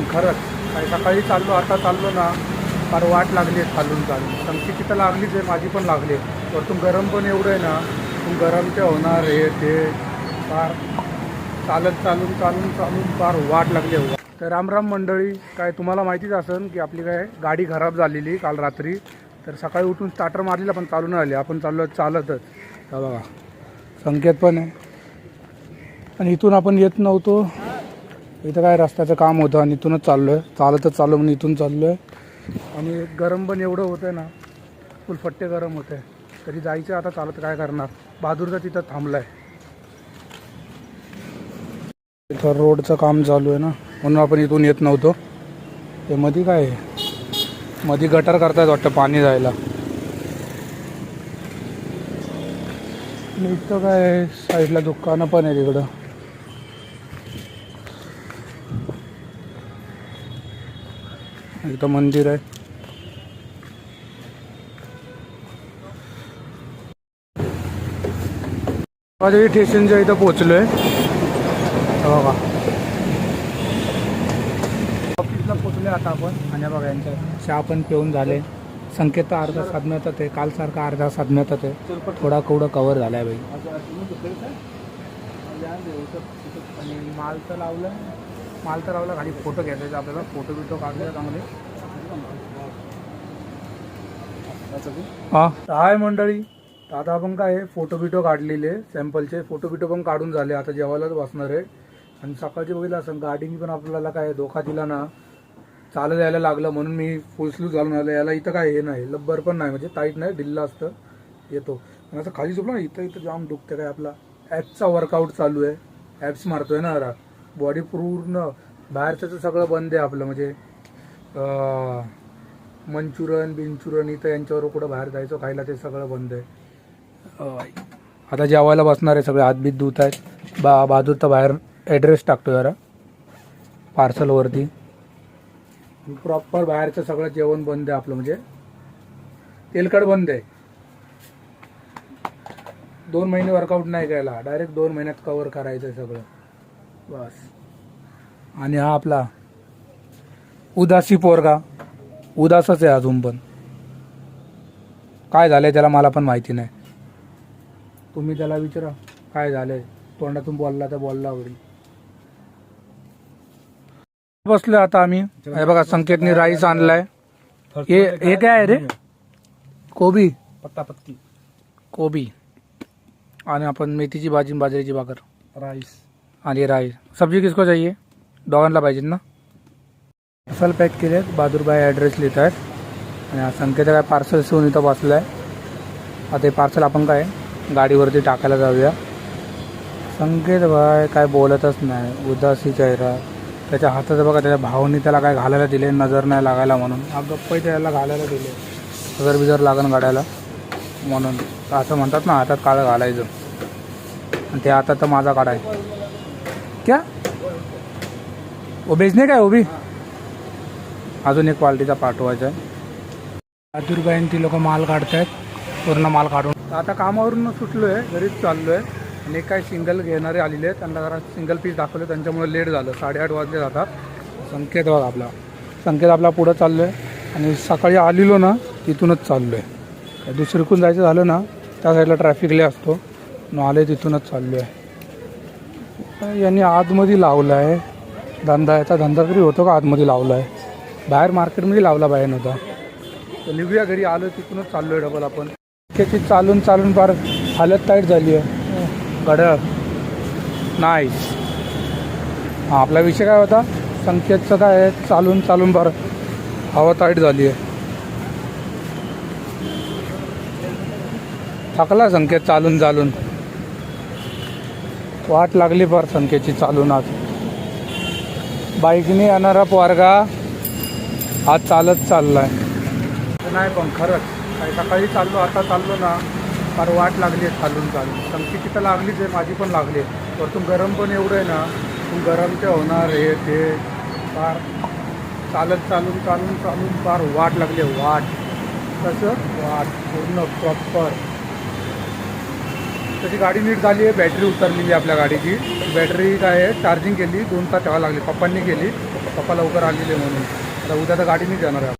पण खरंच काय सकाळी चाललो आता चाललो ना फार वाट लागली आहे चालून चालून संगती तर लागलीच आहे माझी पण लागली आहे. वरतून गरम पण एवढं आहे ना तू गरम ते होणार हे ते फार चालत चालून चालून चालून फार वाट लागली आहे. तर रामराम मंडळी काय तुम्हाला माहितीच असेल की आपली काय गाडी खराब झालेली काल रात्री. तर सकाळी उठून स्टार्टर मारलेला पण चालून आले. आपण चाललो चालतच. हा बघा संकेत पण आहे. आणि इथून आपण येत नव्हतो. इथं काय रस्त्याचं काम होतं आणि इथूनच चाललो आहे चालतच चाललो म्हणून इथून चाललो आहे आणि गरम पण एवढं होतं आहे ना फुलफट्टे गरम होते तरी जायचं आता चालत काय करणार? बहादूरचा तिथं थांबला आहे इथं रोडचं काम चालू आहे ना म्हणून आपण इथून येत नव्हतो. ते मध्ये काय आहे? मध्ये गटर करतायत वाटतं पाणी जायला. इथं काय साईडला दुकानं पण आहे तिकडं इथं मंदिर आहे. माझ्या स्टेशनच्या इथं पोचलो आहे बघा. ऑफिसला पोचले आता आपण. आणि बघा यांच्या चहा पण पिऊन झाले. संकेत तर अर्धा साधण्यात आहे कालसारखा अर्धा साधण्यात आहे थोडा कवडं कवर झाला आहे. बाई माल तर लावलं माल तर लावला खाली फोटो घ्यायचा आहे. आपल्याला फोटो बिटो काढले चांगले हा. हाय मंडळी. तर आता आपण काय आहे, फोटो बिटो काढलेले सॅम्पलचे. फोटो बिटो पण काढून झाले. आता जेवायलाच बसणार आहे. आणि सकाळची बघितलं असं गाडीने पण आपल्याला काय धोका दिला ना. चालत यायला लागलं म्हणून मी फुल स्लू घालून आलो. याला इथं काय हे नाही. लब्बर पण नाही. म्हणजे टाईट नाही. ढिल्ला असतं. येतो. आणि असं खाली झोपलं ना. इथं इथं जाम दुखते काय आपला. ॲपचा वर्कआउट चालू आहे. ॲप्स मारतोय ना जरा. बॉडी पूर्ण बाहेरचं तर सगळं बंद आहे आपलं. म्हणजे मंचुरन बिंचुरन इथं यांच्यावर कुठं बाहेर जायचं खायला ते सगळं बंद आहे. आता जेवायला बसणार आहे सगळे हातबीत धुत आहेत. बा बाजूचा तर बाहेर ॲड्रेस टाकतो जरा. पार्सलवरती प्रॉपर बाहेरचं सगळं जेवण बंद आहे आपलं म्हणजे. तेलकट बंद आहे. दोन महिने वर्कआउट नाही केला डायरेक्ट दोन महिन्यात कवर करायचं आहे सगळं. बस. आणि हा आपला उदासी पोरगा. उदासच आहे अजून पण. काय झालंय त्याला मला पण माहिती नाही. तुम्ही त्याला विचारा काय झालंय? तोंडातून बोलला तर बोलला होईल बसलो आता आम्ही. हे बघा संकेतने राईस आणलाय. हे हे काय आहे रे? कोबी? पत्ता पत्ती कोबी. आणि आपण मेथीची भाजी आणि बाजरीची भाकर. राईस. आणि राईस सब्जी किसको चाहिए? दोघांना पाहिजेत ना? पार्सल पॅक केले आहेत बहादूरबाई ॲड्रेस लिहित आहेत आणि हा संकेत काय पार्सल शिवून इथं बसलं आहे आता हे पार्सल आपण काय? गाडीवरती टाकायला जाऊया. संकेत भाई काय बोलतच नाही. उदासी चेहरा. त्याच्या हातात बघा त्याच्या भावानी त्याला काय घालायला दिले नजर नाही लागायला म्हणून. हा गप्पही त्याला घालायला दिले. नजर बिजर लागण गाड्याला म्हणून. तर असं म्हणतात ना हातात काळं घालायचं. आणि ते आता तर माझा काढाय. क्या? वो बेचणे काय उभी अजून एक क्वालिटीचा पाठवायचा आहे. बहादूरबाईन ती लोक माल काढतायत पूर्ण माल काढून. आता कामावरून सुटलो आहे घरीच चाललो आहे आणि काय सिंगल घेणारे आलेले आहेत. त्यांना जरा सिंगल पीस दाखवले. त्यांच्यामुळे लेट झालं. साडेआठ वाजले जातात. संकेत बघा आपला. संकेत आपला पुढं चाललो आहे आणि सकाळी आलेलो ना तिथूनच चाललो आहे काय दुसरीकडून जायचं झालं ना त्या साईडला ट्रॅफिक लय असतो. न आले तिथूनच चाललो आहे यांनी आतमध्ये लावला आहे. धंदा याचा धंदा तरी होतो का आतमध्ये लावला आहे? बाहेर मार्केटमध्ये लावला बाहेर नव्हता. तर निघूया घरी. आलो तिथूनच चाललो आहे डबल आपण. त्याची चालून चालून फार हालत टाईट झाली आहे. गडळ नाही हां आपला विषय काय होता? संकेतचा काय आहे? चालून चालून फार हवा टाईट झाली आहे. थकला संकेत चालून चालून. वाट लागली फार संख्येची चालून आज बाईकने येणारा पोरगा आज चालत चाललाय. नाही पण खरंच काही सकाळी चाललो आता चाललो ना फार वाट लागली आहे चालून चालून. संख्येची तर लागलीच आहे माझी पण लागली आहे. वरतून गरम पण एवढं आहे ना तू गरम ते होणार हे ते फार चालत चालून चालून चालून फार वाट लागली आहे वाट. कसं वाट पूर्ण प्रॉपर त्याची गाडी नीट झाली आहे बॅटरी उतरलेली आहे आपल्या गाडीची. बॅटरी काय आहे चार्जिंग केली दोन तास ठेवा लागली पप्पांनी केली. पप्पा लवकर आलेले म्हणून. आता उद्या तर गाडी नीट जाणार आहे.